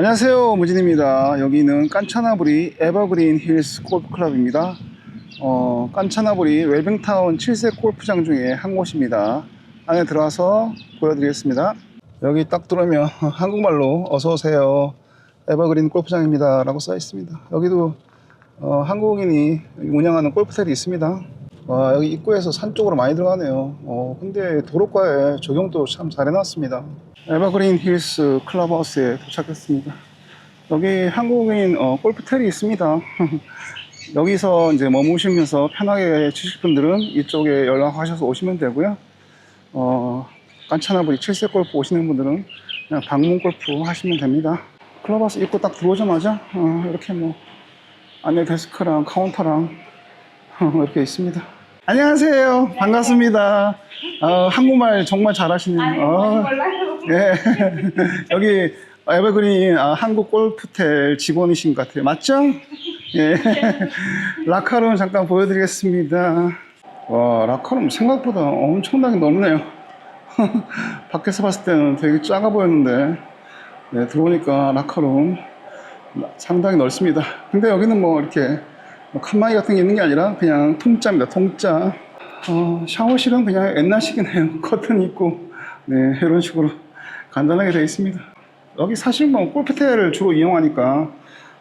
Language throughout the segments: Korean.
안녕하세요 무진입니다. 여기는 깐차나부리 에버그린 힐스 골프클럽입니다. 어, 깐차나부리 웰빙타운 7세 골프장 중에 한 곳입니다. 안에 들어와서 보여드리겠습니다. 여기 딱 들어오면 한국말로 어서오세요 에버그린 골프장입니다. 라고 써 있습니다. 여기도 어, 한국인이 운영하는 골프텔이 있습니다 와, 여기 입구에서 산 쪽으로 많이 들어가네요 어, 근데 도로가에 조경도 참 잘 해놨습니다 에버그린 힐스 클럽하우스에 도착했습니다. 여기 한국인 어, 골프텔이 있습니다. 여기서 이제 머무시면서 편하게 치실 분들은 이쪽에 연락하셔서 오시면 되고요. 어, 깐차나부리 7세 골프 오시는 분들은 그냥 방문 골프 하시면 됩니다. 클럽하우스 입구 딱 들어오자마자 어, 이렇게 뭐 안내 데스크랑 카운터랑 이렇게 있습니다. 안녕하세요. 반갑습니다. 어, 한국말 정말 잘하시는. 어. 예. 여기 에버그린 아, 한국 골프텔 직원이신 것 같아요. 맞죠? 예. 라카룸 잠깐 보여드리겠습니다. 와, 라카룸 생각보다 엄청나게 넓네요. 밖에서 봤을 때는 되게 작아 보였는데, 네, 들어오니까 라카룸 상당히 넓습니다. 근데 여기는 뭐 이렇게 뭐 칸막이 같은 게 있는 게 아니라 그냥 통짜입니다. 통짜. 어, 샤워실은 그냥 옛날식이네요. 커튼 있고, 네, 이런 식으로 간단하게 되어 있습니다. 여기 사실 뭐 골프텔을 주로 이용하니까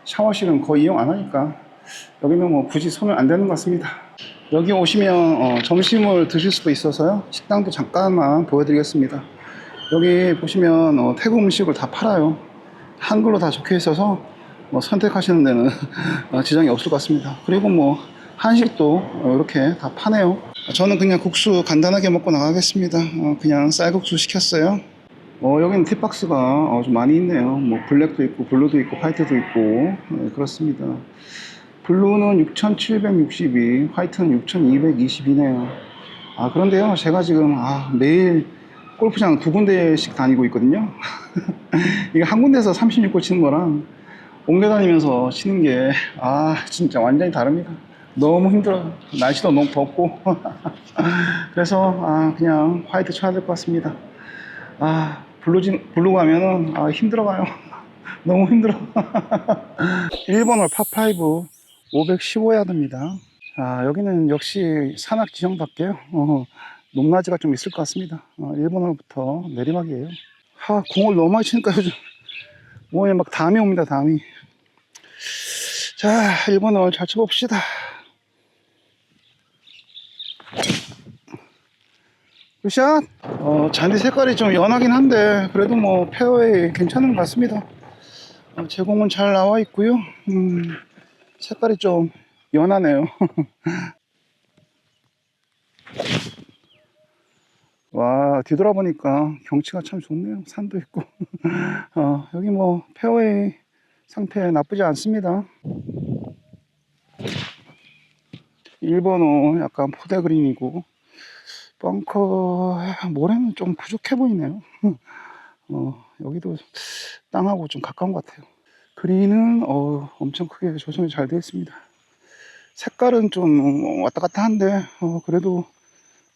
샤워실은 거의 이용 안 하니까 여기는 뭐 굳이 손을 안 대는 것 같습니다. 여기 오시면 어, 점심을 드실 수도 있어서요. 식당도 잠깐만 보여드리겠습니다. 여기 보시면 어, 태국 음식을 다 팔아요. 한글로 다 적혀 있어서 뭐 선택하시는 데는 어, 지장이 없을 것 같습니다. 그리고 뭐 한식도 어, 이렇게 다 파네요. 저는 그냥 국수 간단하게 먹고 나가겠습니다. 어, 그냥 쌀국수 시켰어요. 어, 여기는 팁박스가 어, 좀 많이 있네요. 뭐 블랙도 있고 블루도 있고 화이트도 있고 네, 그렇습니다. 블루는 6,762, 화이트는 6,222네요. 아 그런데요, 제가 지금 아, 매일 골프장 두 군데씩 다니고 있거든요. 이게 한 군데서 36골 치는 거랑 옮겨 다니면서 치는 게 아 진짜 완전히 다릅니다. 너무 힘들어요. 날씨도 너무 덥고 그래서 아 그냥 화이트 쳐야 될 것 같습니다. 아 블루 진 블루 가면은 아 힘들어가요. 너무 힘들어. 1번홀 파5 515야드입니다. 아 여기는 역시 산악 지형답게요. 어, 높낮이가 좀 있을 것 같습니다. 어, 1번홀부터 내리막이에요. 하 공을 너무 많이 치니까 요즘 몸에 막 담이 옵니다. 담이. 자 1번홀 잘 쳐봅시다. 굿샷! 어, 잔디 색깔이 좀 연하긴 한데, 그래도 뭐, 페어웨이 괜찮은 것 같습니다. 어, 제공은 잘 나와 있고요 음, 색깔이 좀 연하네요. 와, 뒤돌아보니까 경치가 참 좋네요. 산도 있고. 어, 여기 뭐, 페어웨이 상태 나쁘지 않습니다. 1번호 약간 포대 그린이고, 벙커 모래는 좀 부족해 보이네요. 어, 여기도 땅하고 좀 가까운 것 같아요. 그린은 어, 엄청 크게 조성이 잘 되어 있습니다. 색깔은 좀 왔다 갔다 한데 어, 그래도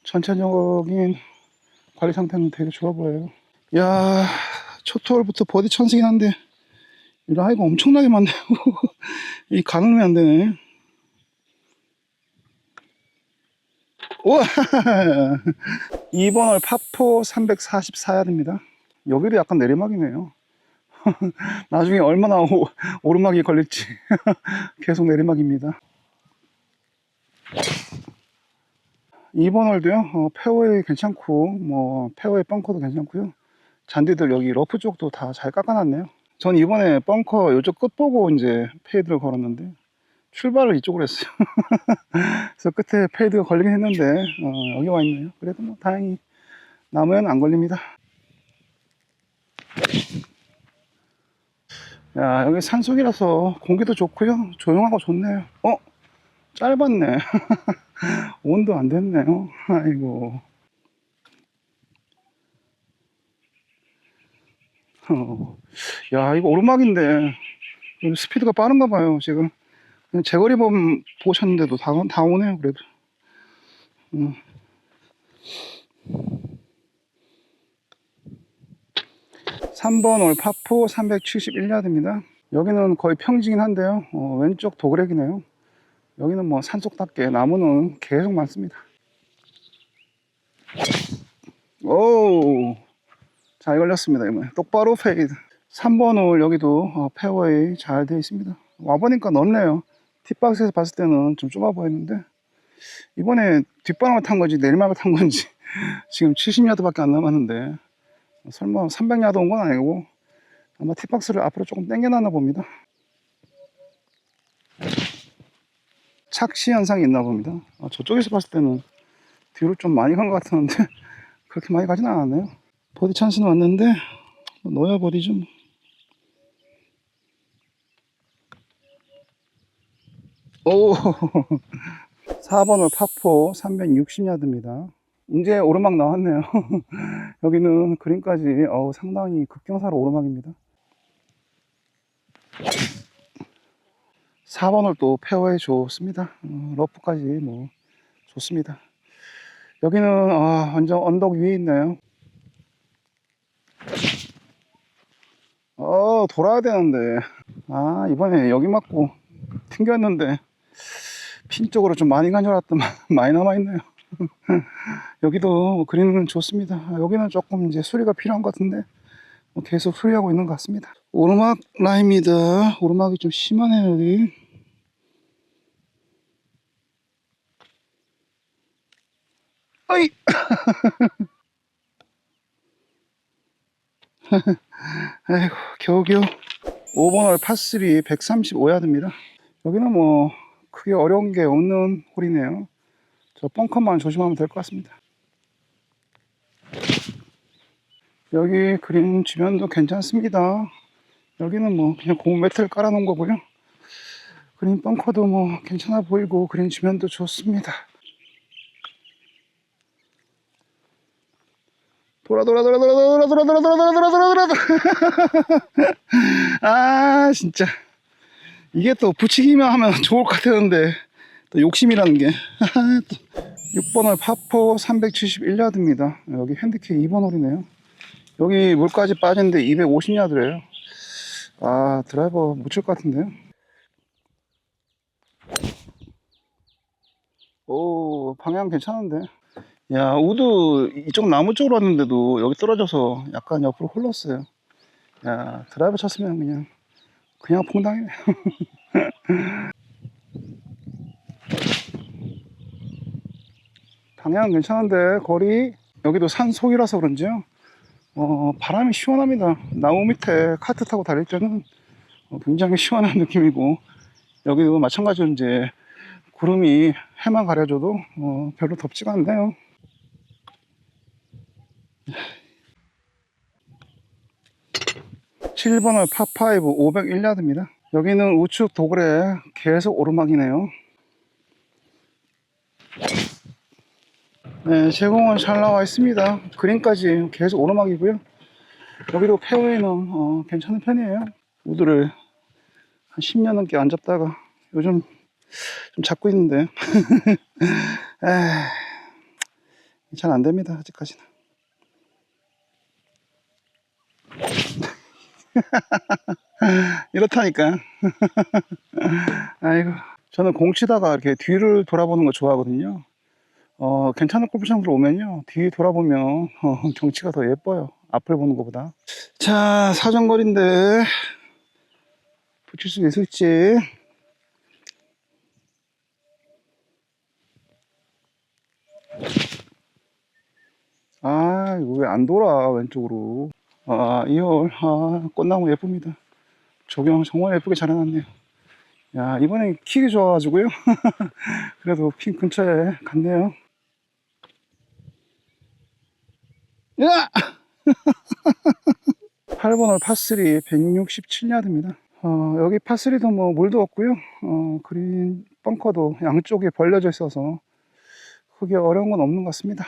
전체적인 관리 상태는 되게 좋아 보여요. 야, 첫 홀부터 버디 찬스긴 한데 이 라이가 엄청나게 많네요. 이 가늠이 안 되네. 우와! 2번 홀 파포 344야드입니다. 여기도 약간 내리막이네요. 나중에 얼마나 오, 오르막이 걸릴지 계속 내리막입니다. 2번 홀도요, 어, 페어웨이 괜찮고, 뭐, 페어웨이 벙커도 괜찮고요. 잔디들 여기 러프 쪽도 다 잘 깎아놨네요. 전 이번에 벙커 요쪽 끝 보고 이제 페이드를 걸었는데, 출발을 이쪽으로 했어요. 그래서 끝에 페이드가 걸리긴 했는데, 어, 여기 와 있네요. 그래도 뭐, 다행히 나무에는 안 걸립니다. 야, 여기 산속이라서 공기도 좋고요. 조용하고 좋네요. 어? 짧았네. 온도 안 됐네요. 아이고. 어. 야, 이거 오르막인데. 스피드가 빠른가 봐요, 지금. 그냥 제거리 범 보셨는데도 다, 다 오네요, 그래도. 음. 3번 올 파포 371야드입니다. 여기는 거의 평지긴 한데요. 어, 왼쪽 도그렉이네요. 여기는 뭐 산속답게 나무는 계속 많습니다. 오! 잘 걸렸습니다, 이번에. 똑바로 페이드. 3번 홀 여기도 어, 페어웨이 잘 되어 있습니다. 와보니까 넓네요. 팁박스에서 봤을 때는 좀 좁아 보였는데, 이번에 뒷바람을 탄 건지 내리막을 탄 건지, 지금 70야드 밖에 안 남았는데, 설마 300야드 온 건 아니고, 아마 팁박스를 앞으로 조금 당겨놨나 봅니다. 착시 현상이 있나 봅니다. 아, 저쪽에서 봤을 때는 뒤로 좀 많이 간 것 같았는데, 그렇게 많이 가진 않았네요. 버디 찬스는 왔는데, 넣어야 버디죠. 뭐. 오! 4번을 파포 360야드입니다. 이제 오르막 나왔네요. 여기는 그린까지 어우, 상당히 급경사로 오르막입니다. 4번을 또 페어웨이 좋습니다. 어, 러프까지 뭐 좋습니다. 여기는 아, 완전 언덕 위에 있네요. 어 돌아야 되는데. 아 이번에 여기 맞고 튕겼는데 핀 쪽으로 좀 많이 간 줄 알았더만 많이 남아있네요. 여기도 그림은 좋습니다. 아, 여기는 조금 이제 수리가 필요한 것 같은데 뭐 계속 수리하고 있는 것 같습니다. 오르막 라인입니다. 오르막이 좀 심하네요 여기. 어이 아이고 겨우겨우 5번 홀 파3 135야드입니다. 여기는 뭐 크게 어려운 게 없는 홀이네요. 저 벙커만 조심하면 될 것 같습니다. 여기 그린 주변도 괜찮습니다. 여기는 뭐 그냥 고무 매트를 깔아 놓은 거고요. 그린 벙커도 뭐 괜찮아 보이고 그린 주변도 좋습니다 돌아 돌아 돌아 돌아 돌아 돌아 돌아 돌아 돌아 돌아 돌아 돌아 아 진짜 이게 또 붙이기만 하면 좋을 것 같았는데 또 욕심이라는 게 6번홀 파포 371야드입니다 여기 핸디캡 2번 홀이네요 여기 물까지 빠지는데 250야드래요 아 드라이버 못 칠 것 같은데요 오 방향 괜찮은데 야 우드 이쪽 나무 쪽으로 왔는데도 여기 떨어져서 약간 옆으로 흘렀어요. 야 드라이버 쳤으면 그냥 그냥 퐁당이네. 방향 괜찮은데 거리 여기도 산 속이라서 그런지요? 어, 바람이 시원합니다. 나무 밑에 카트 타고 다닐 때는 어, 굉장히 시원한 느낌이고 여기도 마찬가지로 이제 구름이 해만 가려줘도 어, 별로 덥지가 않네요 7번을 파5 501야드입니다. 여기는 우측 도굴에 계속 오르막이네요. 네, 제공은 잘 나와 있습니다. 그린까지 계속 오르막이고요. 여기도 페어웨이는 어, 괜찮은 편이에요. 우드를 한 10년 넘게 안 잡다가 요즘 좀 잡고 있는데 잘 안 됩니다. 아직까지는. 이렇다니까. 아이고. 저는 공 치다가 이렇게 뒤를 돌아보는 거 좋아하거든요. 어, 괜찮은 골프장들 오면요. 뒤 돌아보면, 어, 경치가 더 예뻐요. 앞을 보는 것보다. 자, 사정거리인데, 붙일 수 있을지. 아, 이거 왜 안 돌아, 왼쪽으로. 아, 이월, 아, 꽃나무 예쁩니다. 조경 정말 예쁘게 잘 해놨네요. 야, 이번에 킥이 좋아가지고요. 그래도 핀 근처에 갔네요. 야! 8번홀 파3 167야드입니다. 어, 여기 파3도 뭐 물도 없고요. 어, 그린 벙커도 양쪽에 벌려져 있어서 크게 어려운 건 없는 것 같습니다.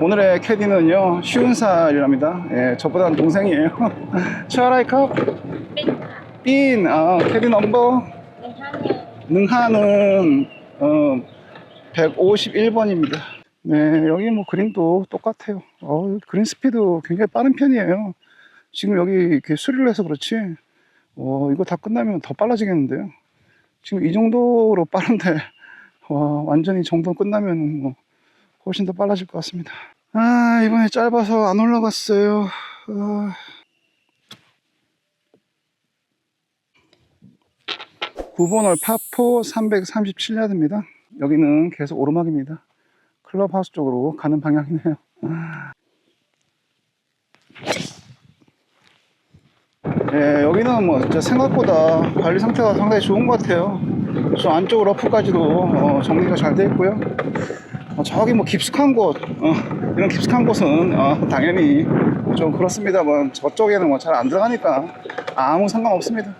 오늘의 캐디는요 쉬운 살이랍니다. 예, 저보다는 동생이에요. 최하라이컵? 빈 아, 캐디 넘버? 능하는. 어, 151번입니다. 네, 여기 뭐 그린도 똑같아요. 어, 그린 스피드 굉장히 빠른 편이에요. 지금 여기 이렇게 수리를 해서 그렇지, 어, 이거 다 끝나면 더 빨라지겠는데요. 지금 이 정도로 빠른데, 와, 완전히 정돈 끝나면 뭐, 훨씬 더 빨라질 것 같습니다. 아, 이번에 짧아서 안 올라갔어요. 아. 9번 홀 파포 337야드입니다. 여기는 계속 오르막입니다. 클럽하우스 쪽으로 가는 방향이네요. 예, 여기는 뭐 진짜 생각보다 관리 상태가 상당히 좋은 것 같아요. 저 안쪽 러프까지도 어, 정리가 잘돼 있고요. 어, 저기 뭐 깊숙한 곳, 어, 이런 깊숙한 곳은 어, 당연히 좀 그렇습니다만 저쪽에는 뭐 잘 안 들어가니까 아무 상관없습니다.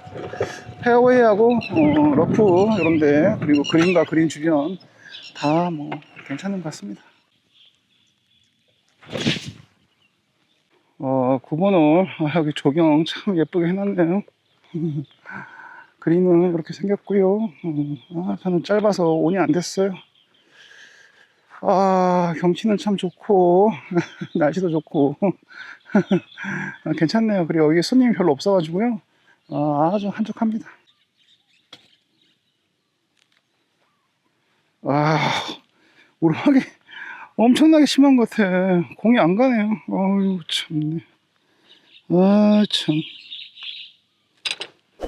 페어웨이하고 어, 러프 이런데 그리고 그린과 그린 주변 다 뭐 괜찮은 것 같습니다. 어, 9번홀 아, 여기 조경 참 예쁘게 해놨네요. 그린은 이렇게 생겼고요. 음, 아, 저는 짧아서 온이 안 됐어요. 아, 경치는 참 좋고, 날씨도 좋고, 아, 괜찮네요. 그리고 여기 손님이 별로 없어가지고요. 아, 아주 한적합니다. 아, 오르막이 엄청나게 심한 것 같아. 공이 안 가네요. 어휴, 참네. 아, 참.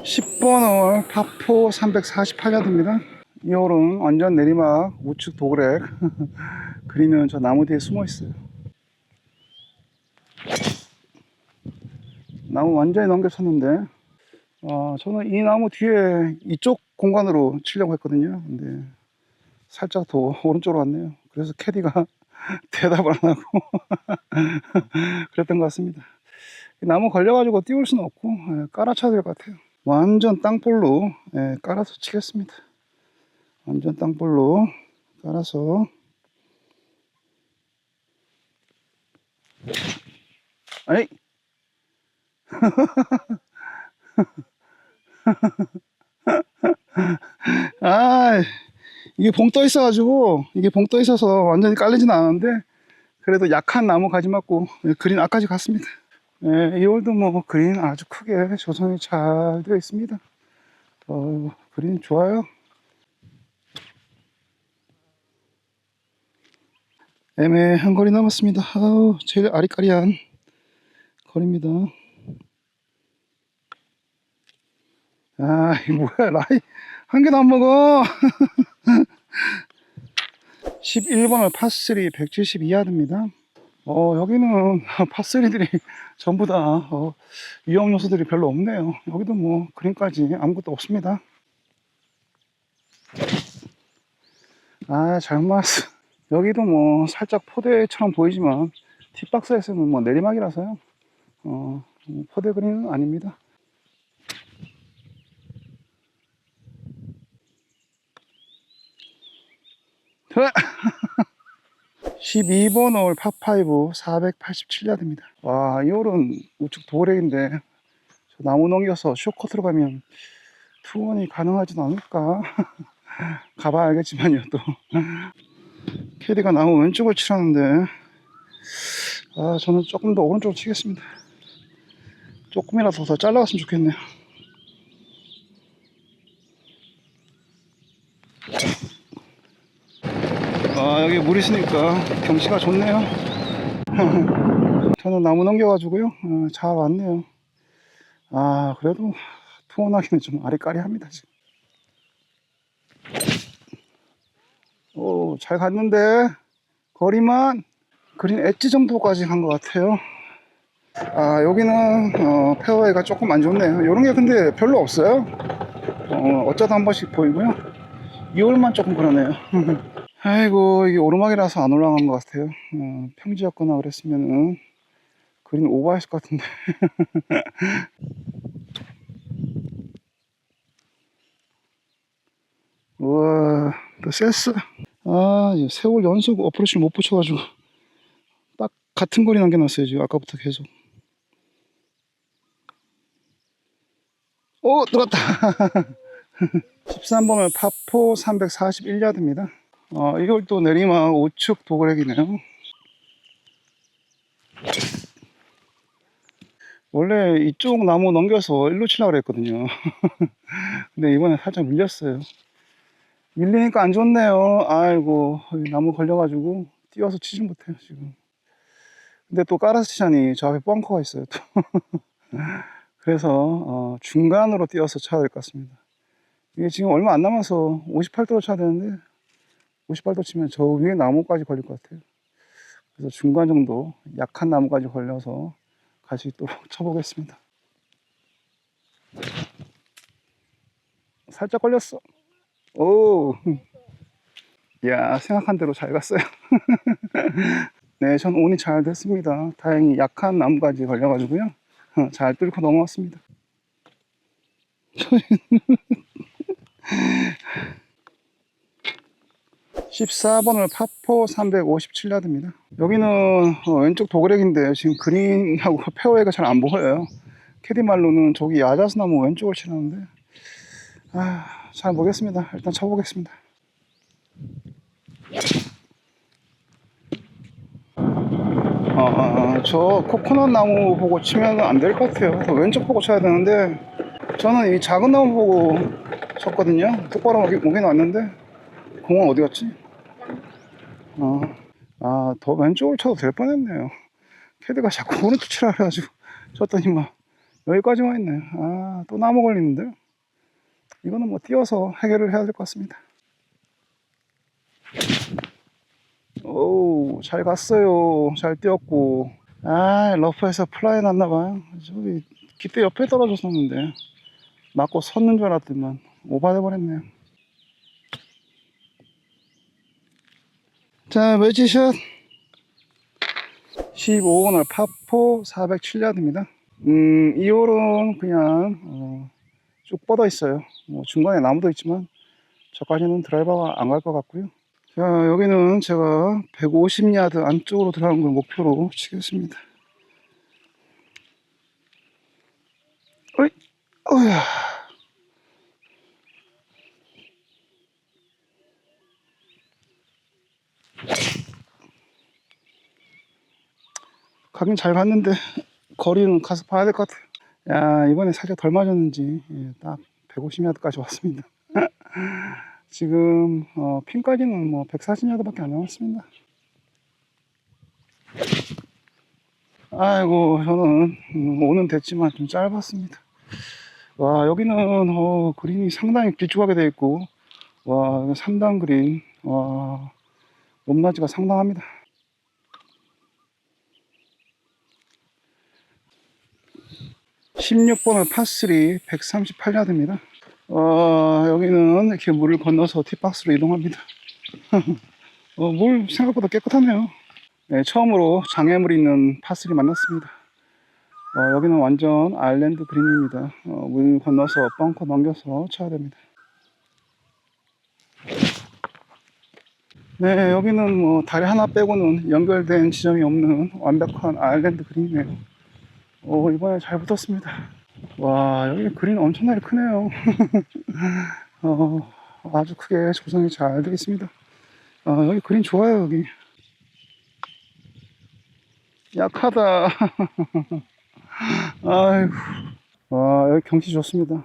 10번 홀 파포 348야드입니다. 이 홀은 완전 내리막 우측 도그렉. 그리는 저 나무 뒤에 숨어 있어요. 나무 완전히 넘겨쳤는데, 아, 저는 이 나무 뒤에 이쪽 공간으로 치려고 했거든요. 근데 살짝 더 오른쪽으로 왔네요. 그래서 캐디가 대답을 안 하고 그랬던 것 같습니다. 이 나무 걸려가지고 띄울 수는 없고 예, 깔아쳐야 될 것 같아요. 완전 땅볼로 예, 깔아서 치겠습니다. 완전 땅볼로 깔아서 아이 아 이게 봉 떠 있어 가지고 이게 봉 떠 있어서 완전히 깔리진 않았는데 그래도 약한 나무 가지 맞고 예, 그린 앞까지 갔습니다. 예, 이 홀도 뭐 그린 아주 크게 조성이 잘 되어 있습니다. 어, 그린 좋아요. 애매한 거리 남았습니다. 아우, 제일 아리까리한 거리입니다. 아, 이 뭐야, 라이. 한 개도 안 먹어. 11번을 파3 172야드입니다. 어, 여기는 파3들이 전부 다 어, 위험 요소들이 별로 없네요. 여기도 뭐 그린까지 아무것도 없습니다. 아, 잘 맞았어. 여기도 뭐 살짝 포대처럼 보이지만 팁박스에서는 뭐 내리막이라서요. 어, 포대 그린은 아닙니다. 자, 12번 홀 파5 487야드입니다. 와, 이 홀은 우측 도래인데 저 나무 넘겨서 쇼커트로 가면 투원이 가능하지도 않을까? 가봐야 알겠지만요, 또. 캐디가 나무 왼쪽을 치라는데 아, 저는 조금 더 오른쪽으로 치겠습니다. 조금이라도 더 잘라갔으면 좋겠네요. 아, 여기 물 있으니까 경치가 좋네요. 저는 나무 넘겨가지고요. 어, 잘 왔네요. 아, 그래도 투혼하기는 좀 아리까리합니다, 지금. 오, 잘 갔는데, 거리만 그린 엣지 정도까지 간 것 같아요. 아, 여기는, 어, 페어웨이가 조금 안 좋네요. 이런 게 근데 별로 없어요. 어, 어쩌다 한 번씩 보이고요. 2월만 조금 그러네요. 아이고 이게 오르막이라서 안 올라간 것 같아요 어, 평지였거나 그랬으면은 그린 오버했을 것 같은데 우와 또 셌어 아 세월 연속 어프로치를 못 붙여가지고 딱 같은 거리 남겨놨어요 지금 아까부터 계속 오 들어갔다 13번은 파포 341야드입니다 어, 이걸 또 내리막 우측 도그렉이네요. 원래 이쪽 나무 넘겨서 일로 치려고 그랬거든요. 근데 이번에 살짝 밀렸어요. 밀리니까 안 좋네요. 아이고, 나무 걸려가지고 뛰어서 치질 못해요, 지금. 근데 또 까라스찬이 저 앞에 벙커가 있어요, 또. 그래서, 어, 중간으로 뛰어서 쳐야 될 것 같습니다. 이게 지금 얼마 안 남아서 58도로 쳐야 되는데, 58도 치면 저 위에 나무까지 걸릴 것 같아요. 그래서 중간 정도, 약한 나무까지 걸려서 갈 수 있도록 쳐보겠습니다. 살짝 걸렸어. 오. 야, 생각한 대로 잘 갔어요. 네, 전 온이 잘 됐습니다. 다행히 약한 나무까지 걸려가지고요. 어, 잘 뚫고 넘어왔습니다. 14번을 파포 357야드입니다. 여기는 어, 왼쪽 도그렉인데 지금 그린하고 페어웨이가 잘 안 보여요. 캐디 말로는 저기 야자수 나무 왼쪽을 치라는데 아, 잘 모르겠습니다. 일단 쳐보겠습니다. 어, 어, 저 코코넛 나무 보고 치면 안 될 것 같아요. 더 왼쪽 보고 쳐야 되는데 저는 이 작은 나무 보고 쳤거든요. 똑바로 오긴 왔는데 공은 어디 갔지? 어, 아, 더 왼쪽을 쳐도 될 뻔했네요. 캐드가 자꾸 오른쪽 치라 그래가지고 쳤더니 막 여기까지만 있네. 아, 또 나무 걸리는데? 이거는 뭐 띄어서 해결을 해야 될 것 같습니다. 오, 잘 갔어요. 잘 뛰었고. 아, 러프에서 플라이 났나봐요. 저기, 기대 옆에 떨어졌었는데. 맞고 섰는 줄 알았더만. 오바돼 버렸네요. 자, 웨지샷. 15번을 파포 407야드입니다. 음, 이 홀은 그냥, 어, 쭉 뻗어 있어요. 뭐 중간에 나무도 있지만, 저까지는 드라이버가 안 갈 것 같고요. 자, 여기는 제가 150야드 안쪽으로 들어가는 걸 목표로 치겠습니다. 어이, 어휴. 가긴 잘 갔는데 거리는 가서 봐야 될 것 같아요. 야 이번에 살짝 덜 맞았는지 예, 딱 150야드까지 왔습니다. 지금 어, 핀까지는 뭐 140야드밖에 안 남았습니다. 아이고 저는 음, 오는 됐지만 좀 짧았습니다. 와 여기는 어, 그린이 상당히 길쭉하게 되어 있고 와 3단 그린 와 높낮이가 상당합니다. (16번은) 파3 138야드입니다 어, 여기는 이렇게 물을 건너서 티박스로 이동합니다. 어, 물 생각보다 깨끗하네요. 네, 처음으로 장애물 있는 파스리 만났습니다. 어, 여기는 완전 아일랜드 그린입니다. 어, 물 건너서 벙커 넘겨서 쳐야 됩니다. 네, 여기는 뭐 다리 하나 빼고는 연결된 지점이 없는 완벽한 아일랜드 그린이네요. 오, 이번에 잘 붙었습니다. 와, 여기 그린 엄청나게 크네요. 어, 아주 크게 조성이 잘 되어 있습니다. 어, 여기 그린 좋아요, 여기. 약하다. 아이고. 와, 여기 경치 좋습니다.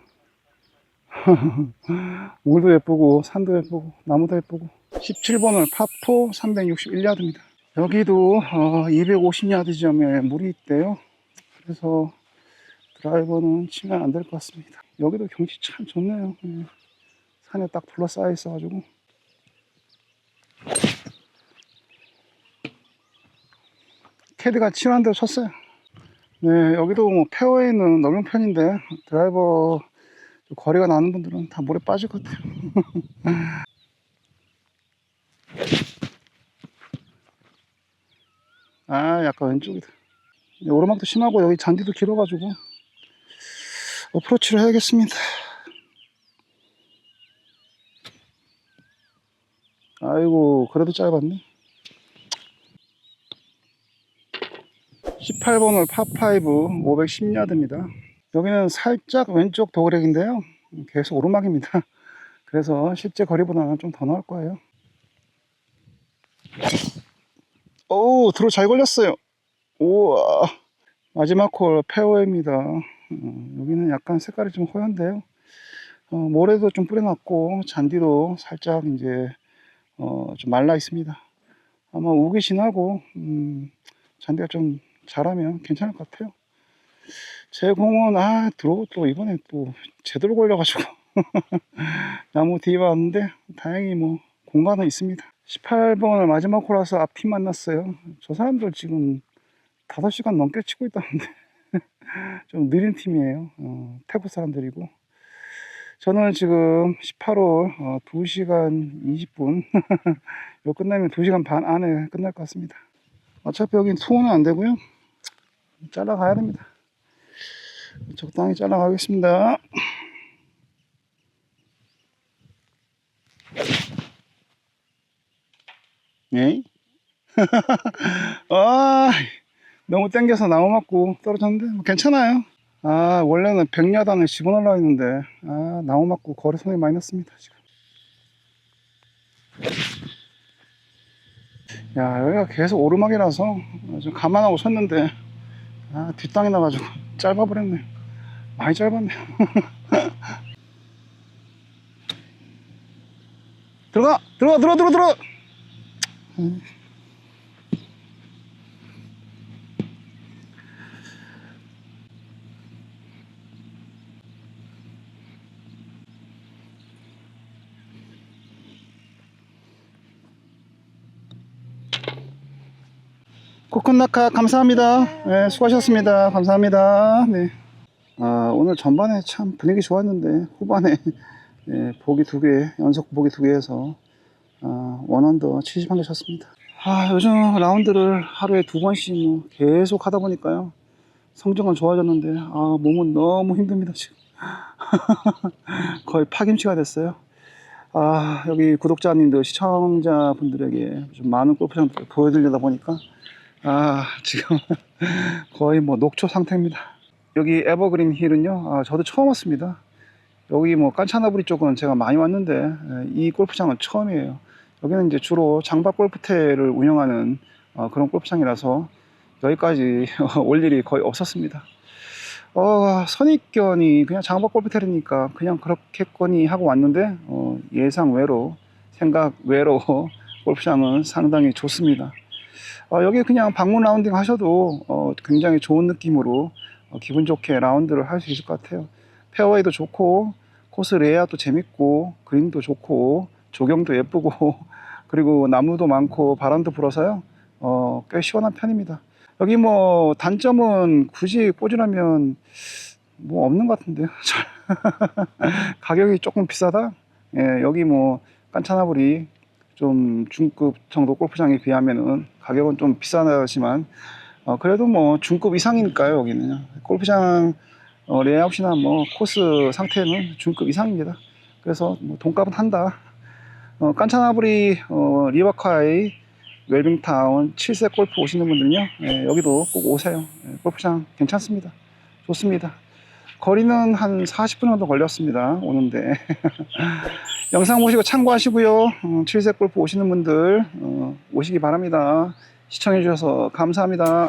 물도 예쁘고, 산도 예쁘고, 나무도 예쁘고. 17번을 파포 361야드입니다. 여기도 어, 250야드 지점에 물이 있대요. 그래서 드라이버는 치면 안 될 것 같습니다. 여기도 경치 참 좋네요. 예. 산에 딱 둘러싸여 있어가지고. 캐드가 치환한 대로 쳤어요. 네, 여기도 뭐 페어웨이는 넓은 편인데 드라이버 거리가 나는 분들은 다 물에 빠질 것 같아요. 아, 약간 왼쪽이다. 오르막도 심하고 여기 잔디도 길어가지고 어프로치를 해야겠습니다. 아이고, 그래도 짧았네. 18번을 파5 510야드입니다. 여기는 살짝 왼쪽 도그렉인데요. 계속 오르막입니다. 그래서 실제 거리보다는 좀 더 나올 거예요. 오, 들어 잘 걸렸어요. 우와. 마지막 홀 페어웨이입니다. 어, 여기는 약간 색깔이 좀 허연데요. 어, 모래도 좀 뿌려놨고, 잔디도 살짝 이제, 어, 좀 말라 있습니다. 아마 우기 지나고, 음, 잔디가 좀 자라면 괜찮을 것 같아요. 제 공은, 아, 들어오고 또 이번에 또 제대로 걸려가지고. 나무 뒤에 왔는데, 다행히 뭐, 공간은 있습니다. 18번을 마지막 홀라서 앞팀 만났어요. 저 사람들 지금 5시간 넘게 치고 있다는데 좀 느린 팀이에요. 어, 태국 사람들이고. 저는 지금 18홀 어, 2시간 20분. 이거 끝나면 2시간 반 안에 끝날 것 같습니다. 어차피 여긴 투어는 안 되고요. 잘라가야 됩니다. 적당히 잘라가겠습니다. 예? 아, 너무 땡겨서 나무 맞고 떨어졌는데 뭐 괜찮아요. 아, 원래는 백야단을 집어넣으려 했는데 아, 나무 맞고 거리 손이 많이 났습니다, 지금. 야, 여기가 계속 오르막이라서 좀 감안하고 섰는데 아, 뒷땅이 나가지고 짧아버렸네. 많이 짧았네. 들어가! 들어가! 들어가! 들어가! 들어 코끝낙하 감사합니다. 네, 수고하셨습니다. 감사합니다. 네. 아, 오늘 전반에 참 분위기 좋았는데 후반에 네, 보기 두 개, 연속 보기 두 개에서 아, 원언더 71개 쳤습니다. 아, 요즘 라운드를 하루에 두 번씩 뭐 계속 하다 보니까요. 성적은 좋아졌는데 아, 몸은 너무 힘듭니다, 지금. 거의 파김치가 됐어요. 아, 여기 구독자님들, 시청자분들에게 좀 많은 골프장들 보여드리다 보니까 아, 지금 거의 뭐 녹초 상태입니다. 여기 에버그린 힐은요, 아, 저도 처음 왔습니다. 여기 뭐 깐차나부리 쪽은 제가 많이 왔는데 에, 이 골프장은 처음이에요. 여기는 이제 주로 장박 골프태를 운영하는 어, 그런 골프장이라서 여기까지 올 일이 거의 없었습니다. 어, 선입견이 그냥 장박 골프태니까 그냥 그렇겠거니 하고 왔는데 어, 예상 외로 생각 외로 골프장은 상당히 좋습니다. 어, 여기 그냥 방문 라운딩 하셔도 어, 굉장히 좋은 느낌으로 어, 기분 좋게 라운드를 할 수 있을 것 같아요. 페어웨이도 좋고 코스 레이아웃도 재밌고 그린도 좋고 조경도 예쁘고 그리고 나무도 많고 바람도 불어서요. 어, 꽤 시원한 편입니다. 여기 뭐 단점은 굳이 꽂으라면 뭐 없는 것 같은데요. 가격이 조금 비싸다. 예, 여기 뭐 깐차나불이 좀 중급 정도 골프장에 비하면은 가격은 좀 비싸지만 어, 그래도 뭐 중급 이상이니까요 여기는 골프장 어, 레이아웃이나 뭐 코스 상태는 중급 이상입니다. 그래서 뭐 돈값은 한다. 어, 깐차나브리 어, 리버카이 웰빙타운 7세 골프 오시는 분들은요 예, 여기도 꼭 오세요. 예, 골프장 괜찮습니다. 좋습니다. 거리는 한 40분 정도 걸렸습니다. 오는데 영상 보시고 참고하시고요. 어, 7세 골프 오시는 분들 어, 오시기 바랍니다. 시청해 주셔서 감사합니다.